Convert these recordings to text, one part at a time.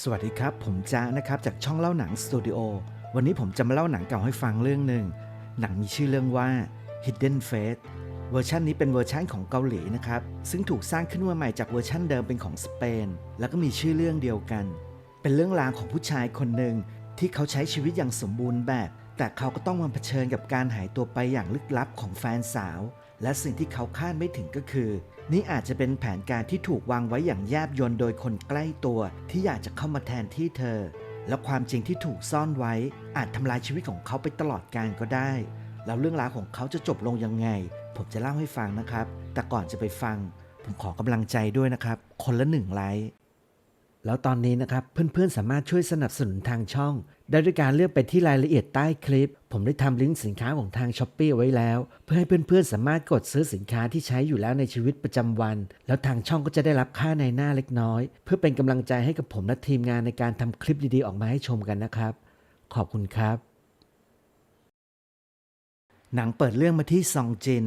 สวัสดีครับ ผมจ้านะครับจากช่องเล่าหนังสตูดิโอวันนี้ผมจะมาเล่าหนังเก่าให้ฟังเรื่องหนึ่งหนังมีชื่อเรื่องว่า Hidden Fate เวอร์ชันนี้เป็นเวอร์ชันของเกาหลีนะครับ ซึ่งถูกสร้างขึ้นมาใหม่จากเวอร์ชันเดิมเป็นของสเปน แล้วก็มีชื่อเรื่องเดียวกัน เป็นเรื่องราวของผู้ชายคนหนึ่งที่เขาใช้ชีวิตอย่างสมบูรณ์แบบ แต่เขาก็ต้องมาเผชิญกับการหายตัวไปอย่างลึกลับของแฟนสาว และสิ่งที่เขาคาดไม่ถึงก็คือ นี่อาจจะเป็นแผนการที่ถูกวางไว้อย่างแยบยลโดยคนใกล้ตัว ที่อยากจะเข้ามาแทนที่เธอ และความจริงที่ถูกซ่อนไว้ อาจทำลายชีวิตของเขาไปตลอดกาลก็ได้ แล้วเรื่องราวของเขาจะจบลงยังไง ผมจะเล่าให้ฟังนะครับ แต่ก่อนจะไปฟัง ผมขอกำลังใจด้วยนะครับ คนละหนึ่งไลค์ แล้วตอนนี้นะครับเพื่อนๆสามารถช่วยสนับสนุนทางช่อง ได้ด้วยการเลือกไปที่รายละเอียดใต้คลิป ผมได้ทำลิงก์สินค้าของทางช้อปปีไว้แล้ว เพื่อให้เพื่อนๆสามารถกดซื้อสินค้าที่ใช้อยู่แล้วในชีวิตประจำวัน แล้วทางช่องก็จะได้รับค่าในหน้าเล็กน้อย เพื่อเป็นกำลังใจให้กับผมและทีมงานในการทำคลิปดีๆออกมาให้ชมกันนะครับ ขอบคุณครับ หนังเปิดเรื่องมาที่ซองจิน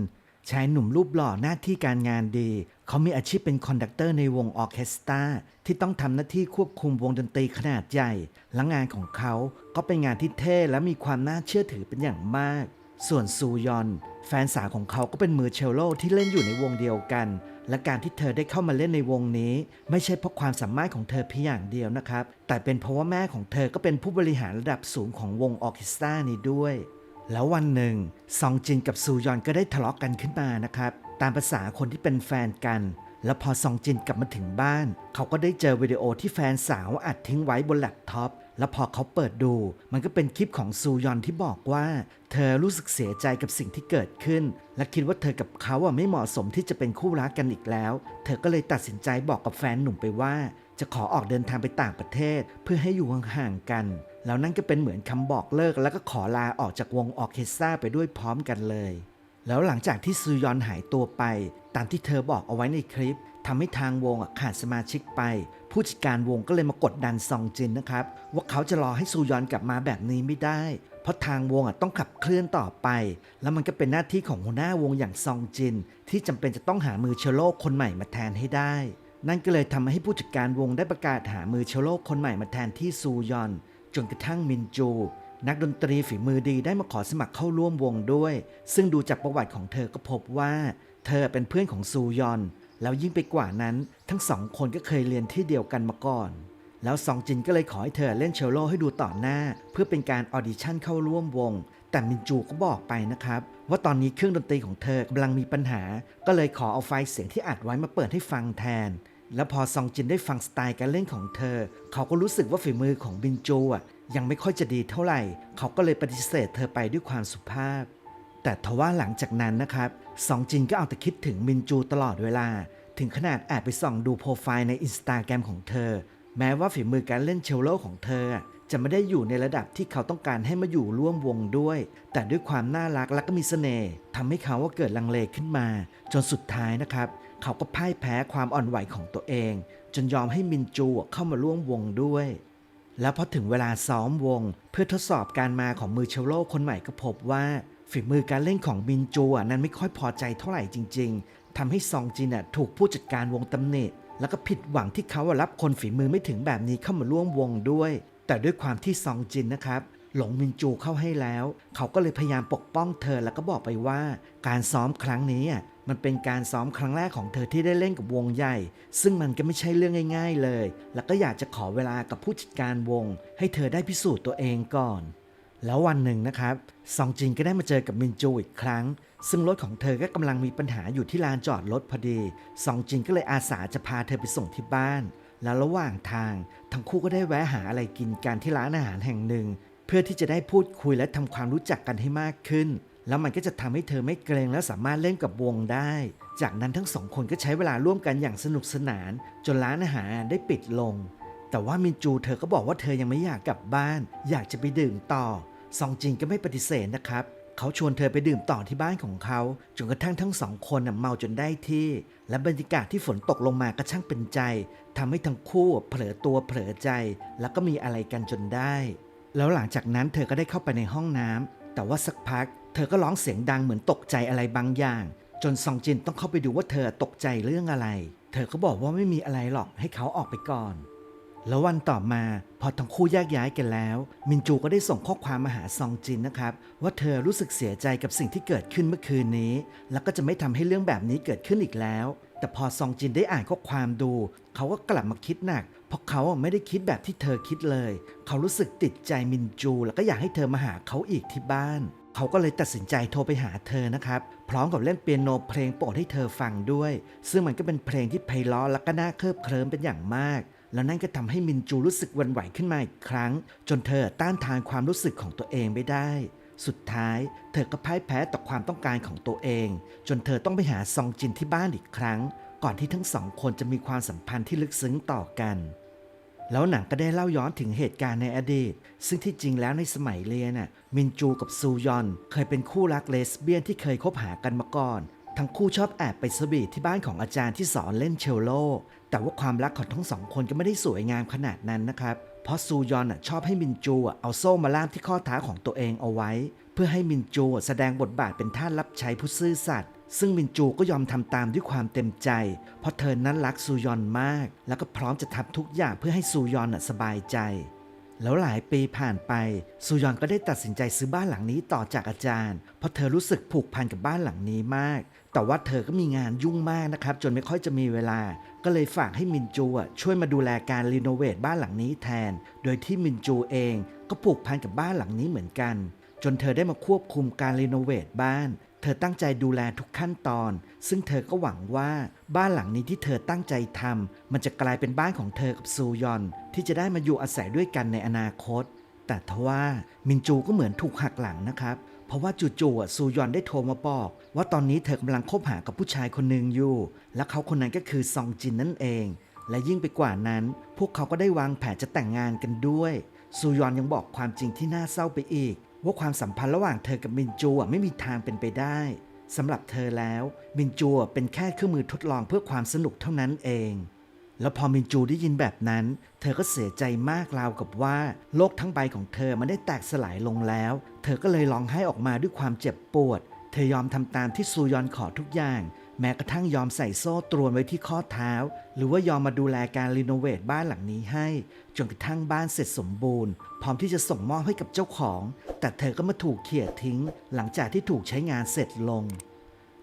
ชายหนุ่มรูปหล่อหน้าที่การงานดี เขามีอาชีพเป็นคอนดักเตอร์ในวงออเคสตราที่ต้องทำหน้าที่ควบคุมวงดนตรีขนาดใหญ่ และงานของเขาก็เป็นงานที่เท่และมีความน่าเชื่อถือเป็นอย่างมาก ส่วนซูยอน แฟนสาวของเขาก็เป็นมือเชลโลที่เล่นอยู่ในวงเดียวกัน และการที่เธอได้เข้ามาเล่นในวงนี้ ไม่ใช่เพราะความสามารถของเธอเพียงอย่างเดียวนะครับ แต่เป็นเพราะว่าแม่ของเธอก็เป็นผู้บริหารระดับสูงของวงออเคสตรานี้ด้วย แล้ววันหนึ่งซองจินกับซูยอนก็ได้ทะเลาะกันขึ้นมานะครับ ตามภาษาคนที่เป็นแฟนกัน แล้วพอซองจินกลับมาถึงบ้าน เขาก็ได้เจอวิดีโอที่แฟนสาวอัดทิ้งไว้บนแล็ปท็อปแล้วพอเขาเปิดดู มันก็เป็นคลิปของซูยอนที่บอกว่า เธอรู้สึกเสียใจกับสิ่งที่เกิดขึ้น และคิดว่าเธอกับเขาอะไม่เหมาะสมที่จะเป็นคู่รักกันอีกแล้ว เธอก็เลยตัดสินใจบอกกับแฟนหนุ่มไปว่า จะขอออกเดินทางไปต่างประเทศ เพื่อให้อยู่ห่างๆกัน แล้วนั่นก็เป็นเหมือนคำบอกเลิก แล้วก็ขอลาออกจากวงออเคสตราไปด้วยพร้อมกันเลย แล้วหลังจากที่ซูยอนหายตัวไป ตามที่เธอบอกเอาไว้ในคลิปทำให้ทางวงขาดสมาชิกไป ผู้จัดการวงก็เลยมากดดันซองจินนะครับ ว่าเขาจะรอให้ซูยอนกลับมาแบบนี้ไม่ได้ เพราะทางวงต้องขับเคลื่อนต่อไป แล้วมันก็เป็นหน้าที่ของหัวหน้าวงอย่างซองจิน ที่จำเป็นจะต้องหามือเชลโลคนใหม่มาแทนให้ได้ นั่นก็เลยทำให้ผู้จัดการวงได้ประกาศหามือเชลโลคนใหม่มาแทนที่ซูยอน จนกระทั่งมินจู นักดนตรีฝีมือดีได้มาขอสมัครเข้าร่วมวงด้วย ซึ่งดูจากประวัติของเธอก็พบว่า เธอเป็นเพื่อนของซูยอน แล้วยิ่งไปกว่านั้นทั้งสองคนก็เคยเรียนที่เดียวกันมาก่อน แล้วซองจินก็เลยขอให้เธอเล่นเชลโลให้ดูต่อหน้า เพื่อเป็นการออดิชั่นเข้าร่วมวง แต่มินจูก็บอกไปนะครับ ว่าตอนนี้เครื่องดนตรีของเธอกำลังมีปัญหา ก็เลยขอเอาไฟล์เสียงที่อัดไว้มาเปิดให้ฟังแทน แล้วพอซองจินได้ฟังสไตล์การเล่นของเธอ เขาก็รู้สึกว่าฝีมือของบินจูอะยังไม่ค่อยจะดีเท่าไหร่ เขาก็เลยปฏิเสธเธอไปด้วยความสุภาพ แต่ทว่าหลังจากนั้นนะครับซองจินก็เอาแต่คิดถึงมินจูตลอดเวลา ถึงขนาดแอบไปส่องดูโปรไฟล์ในอินสตาแกรมของเธอ แม้ว่าฝีมือการเล่นเชลโลของเธอ จะไม่ได้อยู่ในระดับที่เขาต้องการให้มาอยู่ร่วมวงด้วย แต่ด้วยความน่ารักและก็มีเสน่ห์ทำให้เขาว่าเกิดลังเลขึ้นมา จนสุดท้ายนะครับ เขาก็พ่ายแพ้ความอ่อนไหวของตัวเอง จนยอมให้มินจูเข้ามาร่วมวงด้วย แล้วพอถึงเวลาซ้อมวง เพื่อทดสอบการมาของมือเชลโลคนใหม่ก็พบว่า ฝีมือการเล่นของมินจูนั้นไม่ค่อยพอใจเท่าไหร่จริง ๆทำให้ซองจินถูกผู้จัดการวงตำหนิแล้วก็ผิดหวังที่เขารับคนฝีมือไม่ถึงแบบนี้เข้ามาร่วมวงด้วย แต่ด้วยความที่ซองจินนะครับ หลงมินจูเข้าให้แล้ว เขาก็เลยพยายามปกป้องเธอแล้วก็บอกไปว่า การซ้อมครั้งนี้ มันเป็นการซ้อมครั้งแรกของเธอที่ได้เล่นกับวงใหญ่ ซึ่งมันก็ไม่ใช่เรื่องง่าย ๆเลย แล้วก็อยากจะขอเวลากับผู้จัดการวง ให้เธอได้พิสูจน์ตัวเองก่อน แล้ววันหนึ่งนะครับซองจินก็ได้มาเจอกับมินจูอีกครั้ง ซึ่งรถของเธอก็กำลังมีปัญหาอยู่ที่ลานจอดรถพอดีซองจินก็เลยอาสาจะพาเธอไปส่งที่บ้าน แล้วระหว่างทาง ทั้งคู่ก็ได้แวะหาอะไรกินกันที่ร้านอาหารแห่งหนึ่ง เพื่อที่จะได้พูดคุยและทำความรู้จักกันให้มากขึ้น แล้วมันก็จะทำให้เธอไม่เกรงและสามารถเล่นกับวงได้ จากนั้นทั้งสองคนก็ใช้เวลาร่วมกันอย่างสนุกสนาน จนร้านอาหารได้ปิดลง แต่ว่ามินจูเธอก็บอกว่าเธอยังไม่อยากกลับบ้าน อยากจะไปดื่มต่อ ซองจินก็ไม่ปฏิเสธนะครับ เขาชวนเธอไปดื่มต่อที่บ้านของเขา จนกระทั่งทั้งสองคนเมาจนได้ที่ และบรรยากาศที่ฝนตกลงมาก็ช่างเป็นใจทำให้ทั้งคู่เผลอตัวเผลอใจ แล้วก็มีอะไรกันจนได้ แล้วหลังจากนั้นเธอก็ได้เข้าไปในห้องน้ำแต่ว่าสักพัก เธอก็ร้องเสียงดังเหมือนตกใจอะไรบางอย่าง จนซองจินต้องเข้าไปดูว่าเธอตกใจเรื่องอะไร เธอก็บอกว่าไม่มีอะไรหรอกให้เขาออกไปก่อน แล้ววันต่อมาพอทั้งคู่แยกย้ายกันแล้ว มินจูก็ได้ส่งข้อความมาหาซองจินนะครับ ว่าเธอรู้สึกเสียใจกับสิ่งที่เกิดขึ้นเมื่อคืนนี้ แล้วก็จะไม่ทำให้เรื่องแบบนี้เกิดขึ้นอีกแล้ว แต่พอซองจินได้อ่านข้อความดู เขาก็กลับมาคิดหนักเพราะเขาไม่ได้คิดแบบที่เธอคิดเลย เขารู้สึกติดใจมินจู แล้วก็อยากให้เธอมาหาเขาอีกที่บ้าน เขาก็เลยตัดสินใจโทรไปหาเธอนะครับ พร้อมกับเล่นเปียโนเพลงโปรดให้เธอฟังด้วย ซึ่งมันก็เป็นเพลงที่ไพเราะและก็น่าเคลิบเคลิ้มเป็นอย่างมาก แล้วนั่นก็ทำให้มินจูรู้สึกวันไหวขึ้นมาอีกครั้ง จนเธอต้านทานความรู้สึกของตัวเองไม่ได้ สุดท้าย เธอก็พ่ายแพ้ต่อความต้องการของตัวเอง จนเธอต้องไปหาซองจินที่บ้านอีกครั้ง ก่อนที่ทั้งสองคนจะมีความสัมพันธ์ที่ลึกซึ้งต่อกัน แล้วหนังก็ได้เล่าย้อนถึงเหตุการณ์ในอดีต ซึ่งที่จริงแล้วในสมัยเรียนน่ะมินจูกับซูยอน เคยเป็นคู่รักเลสเบี้ยนที่เคยคบหากันมาก่อน ทั้งคู่ชอบแอบไปสวีทที่บ้านของอาจารย์ที่สอนเล่นเชลโล แต่ว่าความรักของทั้งสองคนก็ไม่ได้สวยงามขนาดนั้นนะครับ เพราะซูยอนชอบให้มินจูเอาโซ่มาล่ามที่ข้อเท้าของตัวเองเอาไว้ เพื่อให้มินจูแสดงบทบาทเป็นท่านรับใช้ผู้ซื่อสัตย์ ซึ่งมินจูก็ยอมทำตามด้วยความเต็มใจ เพราะเธอนั้นรักซูยอนมาก แล้วก็พร้อมจะทำทุกอย่างเพื่อให้ซูยอนสบายใจ แล้วหลายปีผ่านไปซูยอนก็ได้ตัดสินใจซื้อบ้านหลังนี้ต่อจากอาจารย์ เพราะเธอรู้สึกผูกพันกับบ้านหลังนี้มาก แต่ว่าเธอก็มีงานยุ่งมากนะครับ จนไม่ค่อยจะมีเวลา ก็เลยฝากให้มินจูช่วยมาดูแลการรีโนเวทบ้านหลังนี้แทน โดยที่มินจูเองก็ผูกพันกับบ้านหลังนี้เหมือนกันจนเธอได้มาควบคุมการรีโนเวทบ้าน เธอตั้งใจดูแลทุกขั้นตอน ซึ่งเธอก็หวังว่าบ้านหลังนี้ที่เธอตั้งใจทำมันจะกลายเป็นบ้านของเธอกับซูยอน ที่จะได้มาอยู่อาศัยด้วยกันในอนาคต แต่ทว่ามินจูก็เหมือนถูกหักหลังนะครับ เพราะว่าจู่ๆอะซูยอนได้โทรมาบอก ว่าตอนนี้เธอกำลังคบหากับผู้ชายคนหนึ่งอยู่ และเขาคนนั้นก็คือซองจินนั่นเอง และยิ่งไปกว่านั้น พวกเขาก็ได้วางแผนจะแต่งงานกันด้วยซูยอนยังบอกความจริงที่น่าเศร้าไปอีก ว่าความสัมพันธ์ระหว่างเธอกับมินจูไม่มีทางเป็นไปได้สำหรับเธอแล้ว มินจูเป็นแค่เครื่องมือทดลองเพื่อความสนุกเท่านั้นเอง แล้วพอมินจูได้ยินแบบนั้น เธอก็เสียใจมากราวกับว่าโลกทั้งใบของเธอมันได้แตกสลายลงแล้ว เธอก็เลยร้องไห้ออกมาด้วยความเจ็บปวด เธอยอมทำตามที่ซูยอนขอทุกอย่าง แม้กระทั่งยอมใส่โซ่ตรวนไว้ที่ข้อเท้า หรือว่ายอมมาดูแลการรีโนเวทบ้านหลังนี้ให้ จนกระทั่งบ้านเสร็จสมบูรณ์ พร้อมที่จะส่งมอบให้กับเจ้าของ แต่เธอก็มาถูกเขี่ยทิ้ง หลังจากที่ถูกใช้งานเสร็จลง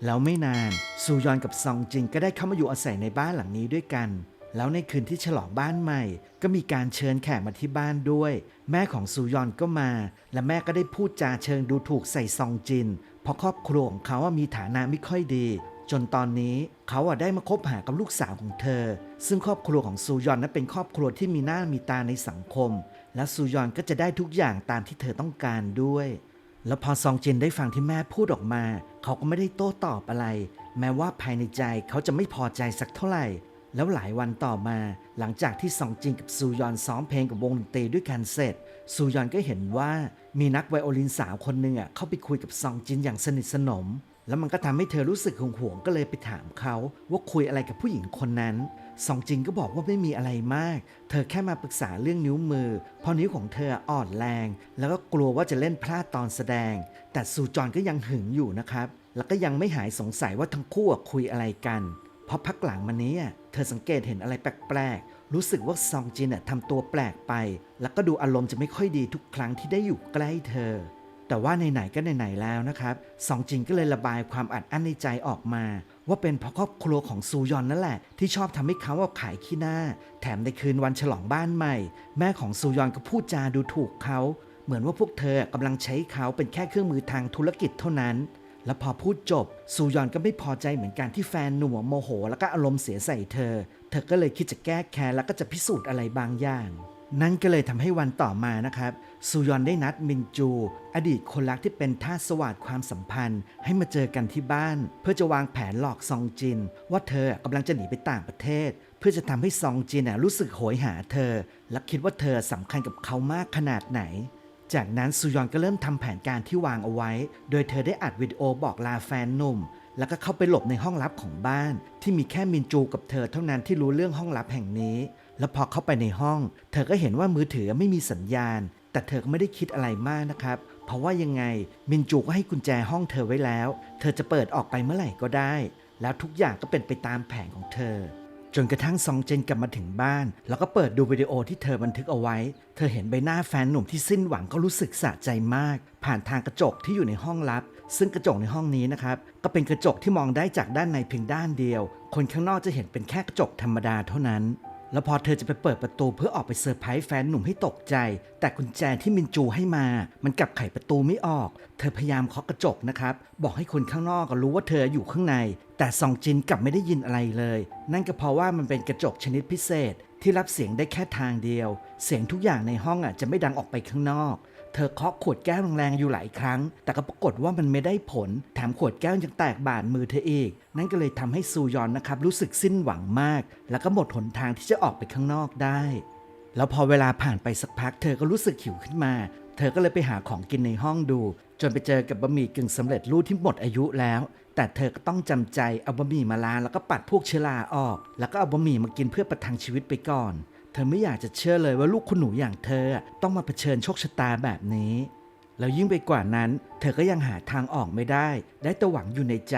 แล้วไม่นานซูยอนกับซองจินก็ได้เข้ามาอยู่อาศัยในบ้านหลังนี้ด้วยกัน แล้วในคืนที่ฉลองบ้านใหม่ ก็มีการเชิญแขกมาที่บ้านด้วย แม่ของซูยอนก็มา และแม่ก็ได้พูดจาเชิงดูถูกใส่ซองจินเพราะครอบครัวของเขามีฐานะไม่ค่อยดี จนตอนนี้เขาอะได้มาคบหากับลูกสาวของเธอ ซึ่งครอบครัวของซูยอนนั้นเป็นครอบครัวที่มีหน้ามีตาในสังคม และซูยอนก็จะได้ทุกอย่างตามที่เธอต้องการด้วย แล้วพอซองจินได้ฟังที่แม่พูดออกมา เขาก็ไม่ได้โต้ตอบอะไร แม้ว่าภายในใจเขาจะไม่พอใจสักเท่าไหร่ แล้วหลายวันต่อมาหลังจากที่ซองจินกับซูยอนซ้อมเพลงกับวงดนตรีด้วยกันเสร็จซูยอนก็เห็นว่ามีนักไวโอลินสาวคนหนึ่งอะเข้าไปคุยกับซองจินอย่างสนิทสนม แล้วมันก็ทำให้เธอรู้สึกหงหวงก็เลยไปถามเขาว่าคุยอะไรกับผู้หญิงคนนั้นซองจินก็บอกว่าไม่มีอะไรมาก เธอแค่มาปรึกษาเรื่องนิ้วมือ เพราะนิ้วของเธออ่อนแรง แล้วก็กลัวว่าจะเล่นพลาดตอนแสดง แต่ซูจอนก็ยังหึงอยู่นะครับ แล้วก็ยังไม่หายสงสัยว่าทั้งคู่คุยอะไรกันเพราะพักหลังมานี้เธอสังเกตเห็นอะไรแปลกๆ รู้สึกว่าซองจินทำตัวแปลกไป แล้วก็ดูอารมณ์จะไม่ค่อยดีทุกครั้งที่ได้อยู่ใกล้เธอ แต่ว่าไหนๆก็ไหนๆแล้วนะครับซองจินก็เลยระบายความอัดอั้นในใจออกมา ว่าเป็นเพราะครอบครัวของซูยอนนั่นแหละ ที่ชอบทำให้เขาเอาขายขี้หน้า แถมในคืนวันฉลองบ้านใหม่ แม่ของซูยอนก็พูดจาดูถูกเขาเหมือนว่าพวกเธอกำลังใช้เขาเป็นแค่เครื่องมือทางธุรกิจเท่านั้น แล้วพอพูดจบซูยอนก็ไม่พอใจเหมือนกันที่แฟนหนุ่มโมโห แล้วก็อารมณ์เสียใส่เธอ เธอก็เลยคิดจะแก้แค้นแล้วก็จะพิสูจน์อะไรบางอย่าง นั่นก็เลยทำให้วันต่อมานะครับ ซูยอนได้นัดมินจู อดีตคนรักที่เป็นท่าสวัสดความสัมพันธ์ ให้มาเจอกันที่บ้าน เพื่อจะวางแผนหลอกซองจิน ว่าเธอกำลังจะหนีไปต่างประเทศ เพื่อจะทำให้ซองจินรู้สึกโหยหาเธอ และคิดว่าเธอสำคัญกับเขามากขนาดไหน จากนั้นซูยอนก็เริ่มทำแผนการที่วางเอาไว้ โดยเธอได้อัดวิดีโอบอกลาแฟนหนุ่ม แล้วก็เข้าไปหลบในห้องลับของบ้าน ที่มีแค่มินจูกับเธอเท่านั้นที่รู้เรื่องห้องลับแห่งนี้ แล้วพอเข้าไปในห้อง เธอก็เห็นว่ามือถือไม่มีสัญญาณ แต่เธอก็ไม่ได้คิดอะไรมากนะครับ เพราะว่ายังไงมินจูก็ให้กุญแจห้องเธอไว้แล้ว เธอจะเปิดออกไปเมื่อไหร่ก็ได้ แล้วทุกอย่างก็เป็นไปตามแผนของเธอ จนกระทั่งซองเจนกลับมาถึงบ้าน แล้วก็เปิดดูวิดีโอที่เธอบันทึกเอาไว้ เธอเห็นใบหน้าแฟนหนุ่มที่สิ้นหวังก็รู้สึกสะใจมาก ผ่านทางกระจกที่อยู่ในห้องลับ ซึ่งกระจกในห้องนี้นะครับก็เป็นกระจกที่มองได้จากด้านในเพียงด้านเดียว คนข้างนอกจะเห็นเป็นแค่กระจกธรรมดาเท่านั้น แล้วพอเธอจะไปเปิดประตูเพื่อออกไปเซอร์ไพรส์แฟนหนุ่มให้ตกใจ แต่กุญแจที่มินจูให้มา มันกลับไขประตูไม่ออก เธอพยายามเคาะกระจกนะครับ บอกให้คนข้างนอกก็รู้ว่าเธออยู่ข้างใน แต่ซองจินกลับไม่ได้ยินอะไรเลย นั่นก็เพราะว่ามันเป็นกระจกชนิดพิเศษ ที่รับเสียงได้แค่ทางเดียว เสียงทุกอย่างในห้องอะจะไม่ดังออกไปข้างนอก เธอเคาะขวดแก้วแรงๆอยู่หลายครั้ง แต่ก็ปรากฏว่ามันไม่ได้ผล แถมขวดแก้วยังแตกบาดมือเธออีก นั่นก็เลยทำให้ซูยอนนะครับรู้สึกสิ้นหวังมาก แล้วก็หมดหนทางที่จะออกไปข้างนอกได้ แล้วพอเวลาผ่านไปสักพัก เธอก็รู้สึกหิวขึ้นมา เธอก็เลยไปหาของกินในห้องดู จนไปเจอกับบะหมี่กึ่งสำเร็จรูปที่หมดอายุแล้วแต่เธอก็ต้องจำใจเอาบะหมี่มาล้างแล้วก็ปัดพวกเชื้อราออก แล้วก็เอาบะหมี่มากินเพื่อประทังชีวิตไปก่อน เธอไม่อยากจะเชื่อเลยว่าลูกคุณหนูอย่างเธอต้องมาเผชิญโชคชะตาแบบนี้ แล้วยิ่งไปกว่านั้น เธอก็ยังหาทางออกไม่ได้ ได้แต่หวังอยู่ในใจ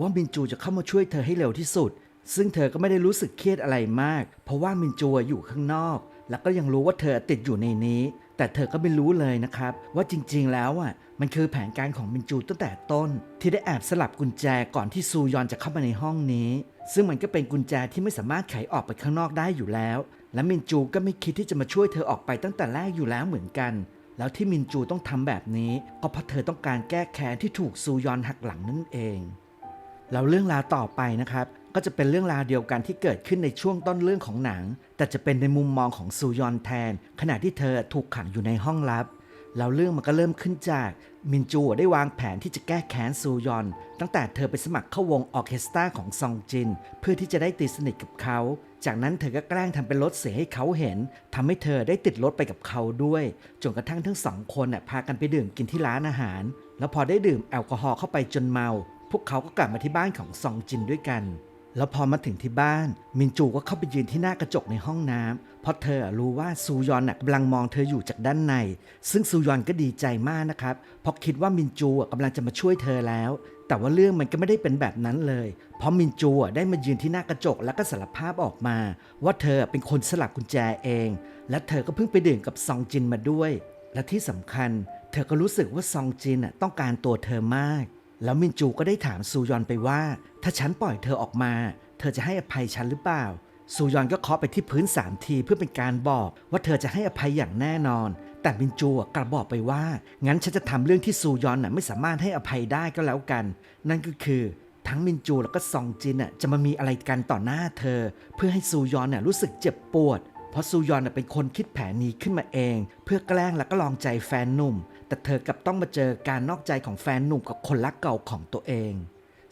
ว่ามินจูจะเข้ามาช่วยเธอให้เร็วที่สุด ซึ่งเธอก็ไม่ได้รู้สึกเครียดอะไรมาก เพราะว่ามินจูอยู่ข้างนอก แล้วก็ยังรู้ว่าเธอติดอยู่ในนี้ แต่เธอก็ไม่รู้เลยนะครับ ว่าจริงๆแล้วอะมันคือแผนการของมินจูตั้งแต่ต้น ที่ได้แอบสลับกุญแจก่อนที่ซูยอนจะเข้ามาในห้องนี้ ซึ่งมันก็เป็นกุญแจที่ไม่สามารถไขออกไปข้างนอกได้อยู่แล้ว และมินจูก็ไม่คิดที่จะมาช่วยเธอออกไปตั้งแต่แรกอยู่แล้วเหมือนกัน แล้วที่มินจูต้องทำแบบนี้ก็เพราะเธอต้องการแก้แค้นที่ถูกซูยอนหักหลังนั่นเองแล้วเรื่องราวต่อไปนะครับ ก็จะเป็นเรื่องราวเดียวกันที่เกิดขึ้นในช่วงต้นเรื่องของหนัง แต่จะเป็นในมุมมองของซูยอนแทน ขณะที่เธอถูกขังอยู่ในห้องลับ แล้วเรื่องมันก็เริ่มขึ้นจากมินจูได้วางแผนที่จะแก้แค้นซูยอน ตั้งแต่เธอไปสมัครเข้าวงออเคสตราของซองจิน เพื่อที่จะได้ตีสนิทกับเขา จากนั้นเธอก็แกล้งทำเป็นรถเสียให้เขาเห็นทำให้เธอได้ติดรถไปกับเขาด้วย จนกระทั่งทั้งสองคนน่ะพากันไปดื่มกินที่ร้านอาหาร แล้วพอได้ดื่มแอลกอฮอล์เข้าไปจนเมา พวกเขาก็กลับมาที่บ้านของซองจินด้วยกัน แล้วพอมาถึงที่บ้าน มินจูก็เข้าไปยืนที่หน้ากระจกในห้องน้ำเพราะเธอรู้ว่าซูยอนกำลังมองเธออยู่จากด้านใน ซึ่งซูยอนก็ดีใจมากนะครับ เพราะคิดว่ามินจูกำลังจะมาช่วยเธอแล้ว แต่ว่าเรื่องมันก็ไม่ได้เป็นแบบนั้นเลย เพราะมินจูได้มายืนที่หน้ากระจกแล้วก็สารภาพออกมา ว่าเธอเป็นคนสลักกุญแจเอง และเธอก็เพิ่งไปดื่มกับซองจินมาด้วย และที่สำคัญ เธอก็รู้สึกว่าซองจินต้องการตัวเธอมาก แล้วมินจูก็ได้ถามซูยอนไปว่า ถ้าฉันปล่อยเธอออกมา เธอจะให้อภัยฉันหรือเปล่า ซูยอนก็เคาะไปที่พื้นสามทีเพื่อเป็นการบอกว่าเธอจะให้อภัยอย่างแน่นอน แต่มินจูอะบอกไปว่า งั้นฉันจะทำเรื่องที่ซูยอนน่ะไม่สามารถให้อภัยได้ก็แล้วกัน นั่นก็คือทั้งมินจูแล้วก็ซองจินน่ะจะมามีอะไรกันต่อหน้าเธอ เพื่อให้ซูยอนน่ะรู้สึกเจ็บปวด เพราะซูยอนน่ะเป็นคนคิดแผนนี้ขึ้นมาเอง เพื่อแกล้งแล้วก็ลองใจแฟนหนุ่ม แต่เธอกลับต้องมาเจอการนอกใจของแฟนหนุ่มกับคนรักเก่าของตัวเอง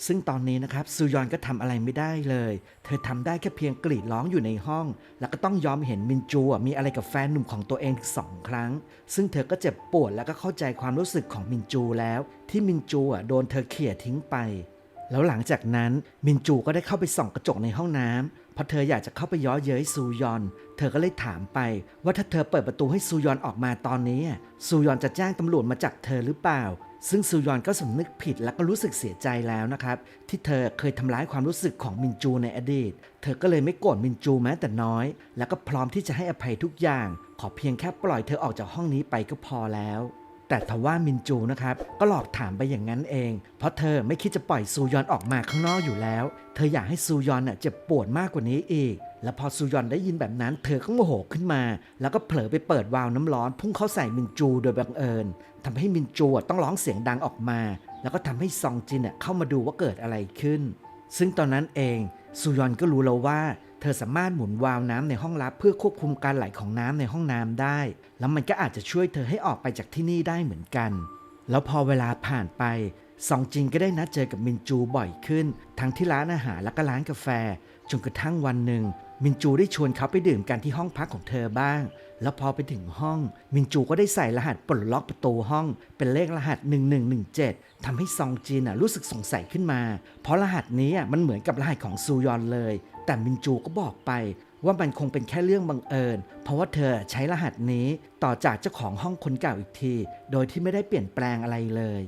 ซึ่งตอนนี้นะครับซูยอนก็ทำอะไรไม่ได้เลย เธอทำได้แค่เพียงกรีดร้องอยู่ในห้อง แล้วก็ต้องยอมเห็นมินจูมีอะไรกับแฟนหนุ่มของตัวเองสองครั้ง ซึ่งเธอก็เจ็บปวดแล้วก็เข้าใจความรู้สึกของมินจูแล้ว ที่มินจูโดนเธอเขี่ยทิ้งไปแล้วหลังจากนั้นมินจูก็ได้เข้าไปส่องกระจกในห้องน้ำเพราะเธออยากจะเข้าไปย้อเย้ยซูยอน เธอก็เลยถามไป ว่าถ้าเธอเปิดประตูให้ซูยอนออกมาตอนนี้ซูยอนจะแจ้งตำรวจมาจับเธอหรือเปล่า ซึ่งซูยอนก็สำนึกผิดและก็รู้สึกเสียใจแล้วนะครับ ที่เธอเคยทำร้ายความรู้สึกของมินจูในอดีต เธอก็เลยไม่โกรธมินจูแม้แต่น้อย แล้วก็พร้อมที่จะให้อภัยทุกอย่าง ขอเพียงแค่ปล่อยเธอออกจากห้องนี้ไปก็พอแล้ว แต่ทว่ามินจูนะครับก็หลอกถามไปอย่างนั้นเอง เพราะเธอไม่คิดจะปล่อยซูยอนออกมาข้างนอกอยู่แล้ว เธออยากให้ซูยอนน่ะเจ็บปวดมากกว่านี้อีก และพอซูยอนได้ยินแบบนั้น เธอก็โมโหขึ้นมา แล้วก็เผลอไปเปิดวาล์วน้ำร้อน พุ่งเข้าใส่มินจูโดยบังเอิญทำให้มินจูต้องร้องเสียงดังออกมา แล้วก็ทำให้ซองจินอะเข้ามาดูว่าเกิดอะไรขึ้น ซึ่งตอนนั้นเองซูยอนก็รู้แล้วว่า เธอสามารถหมุนวาล์วน้ำในห้องลับ เพื่อควบคุมการไหลของน้ำในห้องน้ำได้ แล้วมันก็อาจจะช่วยเธอให้ออกไปจากที่นี่ได้เหมือนกัน แล้วพอเวลาผ่านไปซองจินก็ได้นัดเจอกับมินจูบ่อยขึ้น ทั้งที่ร้านอาหารและก็ร้านกาแฟ จนกระทั่งวันหนึ่ง มินจูได้ชวนเขาไปดื่มกันที่ห้องพักของเธอบ้าง แล้วพอไปถึงห้อง มินจูก็ได้ใส่รหัสปลดล็อกประตูห้อง เป็นเลขรหัส 1117ทำให้ซองจินรู้สึกสงสัยขึ้นมา เพราะรหัสนี้มันเหมือนกับรหัสของซูยอนเลย แต่มินจูก็บอกไปว่ามันคงเป็นแค่เรื่องบังเอิญ เพราะว่าเธอใช้รหัสนี้ต่อจากเจ้าของห้องคนเก่าอีกที โดยที่ไม่ได้เปลี่ยนแปลงอะไรเลย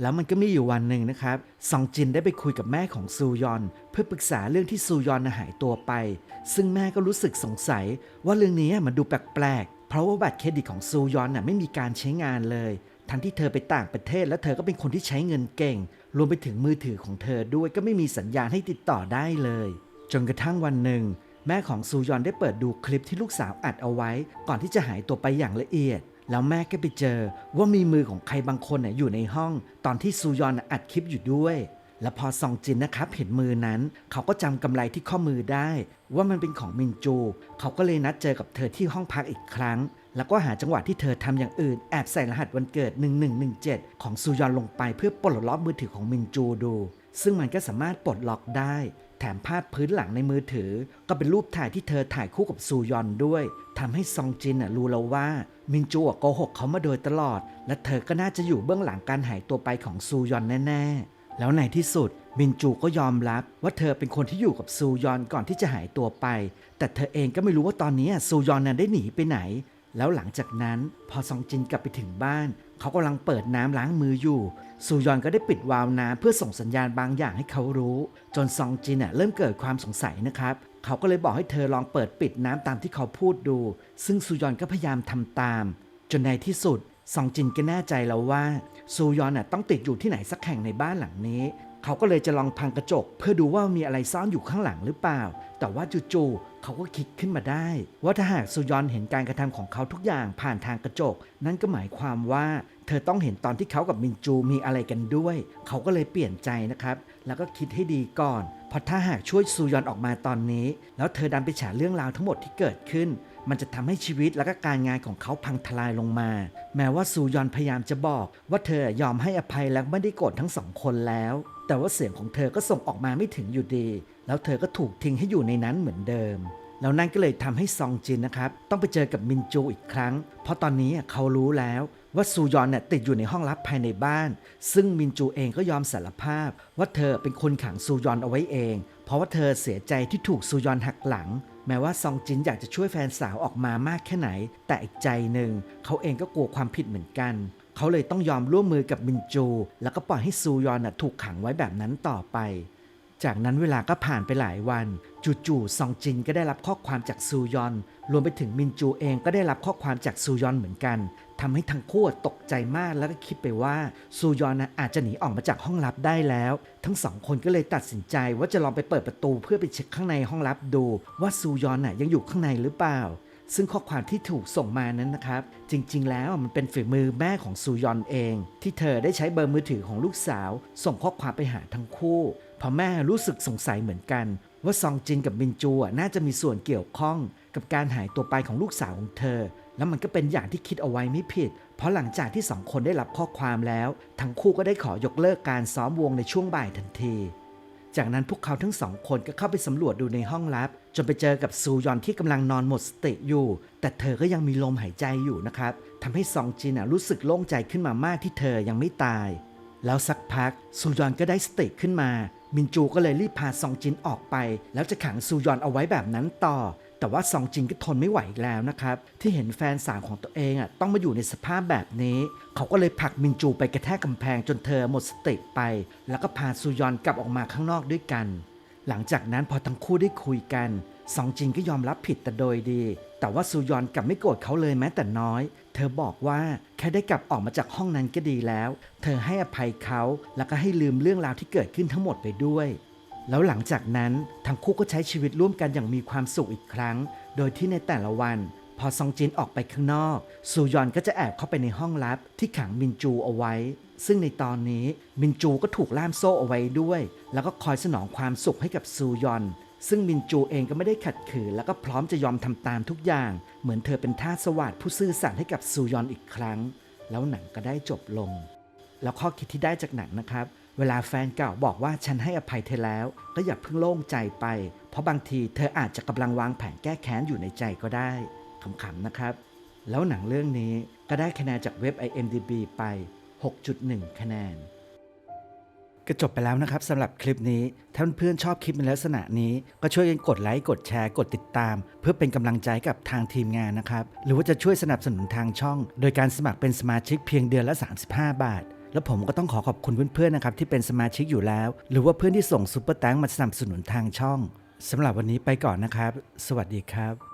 แล้วมันก็มีอยู่วันหนึ่งนะครับ ซองจินได้ไปคุยกับแม่ของซูยอน เพื่อปรึกษาเรื่องที่ซูยอนหายตัวไป ซึ่งแม่ก็รู้สึกสงสัย ว่าเรื่องนี้มันดูแปลกๆ เพราะว่าบัตรเครดิตของซูยอนน่ะไม่มีการใช้งานเลย ทั้งที่เธอไปต่างประเทศ และเธอก็เป็นคนที่ใช้เงินเก่ง รวมไปถึงมือถือของเธอด้วยก็ไม่มีสัญญาณให้ติดต่อได้เลย จนกระทั่งวันหนึ่ง แม่ของซูยอนได้เปิดดูคลิปที่ลูกสาวอัดเอาไว้ ก่อนที่จะหายตัวไปอย่างละเอียด แล้วแม่ก็ไปเจอว่ามีมือของใครบางคนอยู่ในห้อง ตอนที่ซูยอนอัดคลิปอยู่ด้วยและพอซองจินนะครับเห็นมือนั้น เขาก็จำกำไรที่ข้อมือได้ ว่ามันเป็นของมินจู เขาก็เลยนัดเจอกับเธอที่ห้องพักอีกครั้ง แล้วก็หาจังหวะที่เธอทำอย่างอื่น แอบใส่รหัสวันเกิด 1117 ของซูยอนลงไปเพื่อปลดล็อกมือถือของมินจูดู ซึ่งมันก็สามารถปลดล็อกได้ แถมภาพพื้นหลังในมือถือ ก็เป็นรูปถ่ายที่เธอถ่ายคู่กับซูยอนด้วยทำให้ซองจินรู้แล้วว่า มินจูโกหกเขามาโดยตลอด และเธอก็น่าจะอยู่เบื้องหลังการหายตัวไปของซูยอนแน่ๆ แล้วในที่สุดมินจูก็ยอมรับว่าเธอเป็นคนที่อยู่กับซูยอนก่อนที่จะหายตัวไป แต่เธอเองก็ไม่รู้ว่าตอนนี้ซูยอนน่ะได้หนีไปไหน แล้วหลังจากนั้นพอซองจินกลับไปถึงบ้าน เขากำลังเปิดน้ำล้างมืออยู่ ซูยอนก็ได้ปิดวาล์วน้ำเพื่อส่งสัญญาณบางอย่างให้เขารู้ จนซองจินน่ะเริ่มเกิดความสงสัยนะครับ เขาก็เลยบอกให้เธอลองเปิดปิดน้ำตามที่เขาพูดดู ซึ่งซูยอนก็พยายามทำตาม จนในที่สุดซองจินก็แน่ใจแล้วว่าซูยอนต้องติดอยู่ที่ไหนสักแห่งในบ้านหลังนี้ เขาก็เลยจะลองพังกระจก เพื่อดูว่ามีอะไรซ่อนอยู่ข้างหลังหรือเปล่า แต่ว่าจู่ๆเขาก็คิดขึ้นมาได้ ว่าถ้าหากซูยอนเห็นการกระทำของเขาทุกอย่างผ่านทางกระจก นั่นก็หมายความว่า เธอต้องเห็นตอนที่เขากับมินจูมีอะไรกันด้วย เขาก็เลยเปลี่ยนใจนะครับ แล้วก็คิดให้ดีก่อนเพราะถ้าหากช่วยซูยอนออกมาตอนนี้ แล้วเธอดันไปฉาเรื่องราวทั้งหมดที่เกิดขึ้น มันจะทำให้ชีวิตและก็การงานของเขาพังทลายลงมา แม้ว่าซูยอนพยายามจะบอก ว่าเธอยอมให้อภัยและไม่ได้โกรธทั้งสองคนแล้ว แต่ว่าเสียงของเธอก็ส่งออกมาไม่ถึงอยู่ดี แล้วเธอก็ถูกทิ้งให้อยู่ในนั้นเหมือนเดิม แล้วนั่นก็เลยทำให้ซองจินนะครับ ต้องไปเจอกับมินจูอีกครั้ง เพราะตอนนี้เขารู้แล้วว่าซูยอนเนี่ยติดอยู่ในห้องลับภายในบ้าน ซึ่งมินจูเองก็ยอมสารภาพ ว่าเธอเป็นคนขังซูยอนเอาไว้เอง เพราะว่าเธอเสียใจที่ถูกซูยอนหักหลัง แม้ว่าซองจินอยากจะช่วยแฟนสาวออกมามากแค่ไหน แต่อีกใจหนึ่งเขาเองก็กลัวความผิดเหมือนกัน เขาเลยต้องยอมร่วมมือกับมินจู แล้วก็ปล่อยให้ซูยอนถูกขังไว้แบบนั้นต่อไป จากนั้นเวลาก็ผ่านไปหลายวัน จู่ๆซองจินก็ได้รับข้อความจากซูยอน รวมไปถึงมินจูเองก็ได้รับข้อความจากซูยอนเหมือนกันทำให้ทั้งคู่ตกใจมากแล้วก็คิดไปว่าซูยอนนะอาจจะหนีออกมาจากห้องลับได้แล้ว ทั้งสองคนก็เลยตัดสินใจว่าจะลองไปเปิดประตูเพื่อไปเช็คข้างในห้องลับดู ว่าซูยอนน่ะยังอยู่ข้างในหรือเปล่า ซึ่งข้อความที่ถูกส่งมานั้นนะครับ จริงๆ แล้วมันเป็นฝีมือแม่ของซูยอนเอง ที่เธอได้ใช้เบอร์มือถือของลูกสาว ส่งข้อความไปหาทั้งคู่เพราะแม่รู้สึกสงสัยเหมือนกัน ว่าซองจินกับมินจูน่าจะมีส่วนเกี่ยวข้องกับการหายตัวไปของลูกสาวของเธอ แล้วมันก็เป็นอย่างที่คิดเอาไว้ไม่ผิด เพราะหลังจากที่สองคนได้รับข้อความแล้ว ทั้งคู่ก็ได้ขอยกเลิกการซ้อมวงในช่วงบ่ายทันที จากนั้นพวกเขาทั้งสองคนก็เข้าไปสำรวจดูในห้องลับ จนไปเจอกับซูยอนที่กำลังนอนหมดสติอยู่ แต่เธอก็ยังมีลมหายใจอยู่นะครับทำให้ซองจินรู้สึกโล่งใจขึ้นมามากที่เธอยังไม่ตาย แล้วสักพักซูยอนก็ได้สติขึ้นมา มินจูก็เลยรีบพาซองจินออกไป แล้วจะขังซูยอนเอาไว้แบบนั้นต่อ แต่ว่าซองจินก็ทนไม่ไหวแล้วนะครับ ที่เห็นแฟนสาวของตัวเองอะต้องมาอยู่ในสภาพแบบนี้ เขาก็เลยผลักมินจูไปกระแทกกำแพงจนเธอหมดสติไป แล้วก็พาซูยอนกลับออกมาข้างนอกด้วยกัน หลังจากนั้นพอทั้งคู่ได้คุยกันซองจินก็ยอมรับผิดแต่โดยดี แต่ว่าซูยอนกลับไม่โกรธเขาเลยแม้แต่น้อย เธอบอกว่าแค่ได้กลับออกมาจากห้องนั้นก็ดีแล้ว เธอให้อภัยเขาแล้วก็ให้ลืมเรื่องราวที่เกิดขึ้นทั้งหมดไปด้วย แล้วหลังจากนั้นทั้งคู่ก็ใช้ชีวิตร่วมกันอย่างมีความสุขอีกครั้ง โดยที่ในแต่ละวัน พอซองจินออกไปข้างนอกซูยอนก็จะแอบเข้าไปในห้องลับที่ขังมินจูเอาไว้ ซึ่งในตอนนี้มินจูก็ถูกล่ามโซ่เอาไว้ด้วย แล้วก็คอยสนองความสุขให้กับซูยอน ซึ่งมินจูเองก็ไม่ได้ขัดขืนแล้วก็พร้อมจะยอมทำตามทุกอย่าง เหมือนเธอเป็นทาสวัสดผู้ซื่อสัตย์ให้กับซูยอนอีกครั้ง แล้วหนังก็ได้จบลง แล้วข้อคิดที่ได้จากหนังนะครับ เวลาแฟนเก่าบอกว่าฉันให้อภัยเธอแล้ว ก็อย่าเพิ่งโล่งใจไป เพราะบางทีเธออาจจะกำลังวางแผนแก้แค้นอยู่ในใจก็ได้ขำๆนะครับ แล้วหนังเรื่องนี้ก็ได้คะแนนจากเว็บ IMDB ไป 6.1 คะแนนก็จบไปแล้วนะครับสำหรับคลิปนี้ถ้าเพื่อนชอบคลิปในลักษณะนี้ ก็ช่วยกันกดไลค์กดแชร์กดติดตาม เพื่อเป็นกำลังใจกับทางทีมงานนะครับ หรือว่าจะช่วยสนับสนุนทางช่อง โดยการสมัครเป็นสมาชิกเพียงเดือนละ 35 บาท แล้วผมก็ต้องขอขอบคุณเพื่อนๆนะครับที่เป็นสมาชิกอยู่แล้ว หรือว่าเพื่อนที่ส่งซุปเปอร์แตงมาสนับสนุนทางช่องสำหรับวันนี้ไปก่อนนะครับ สวัสดีครับ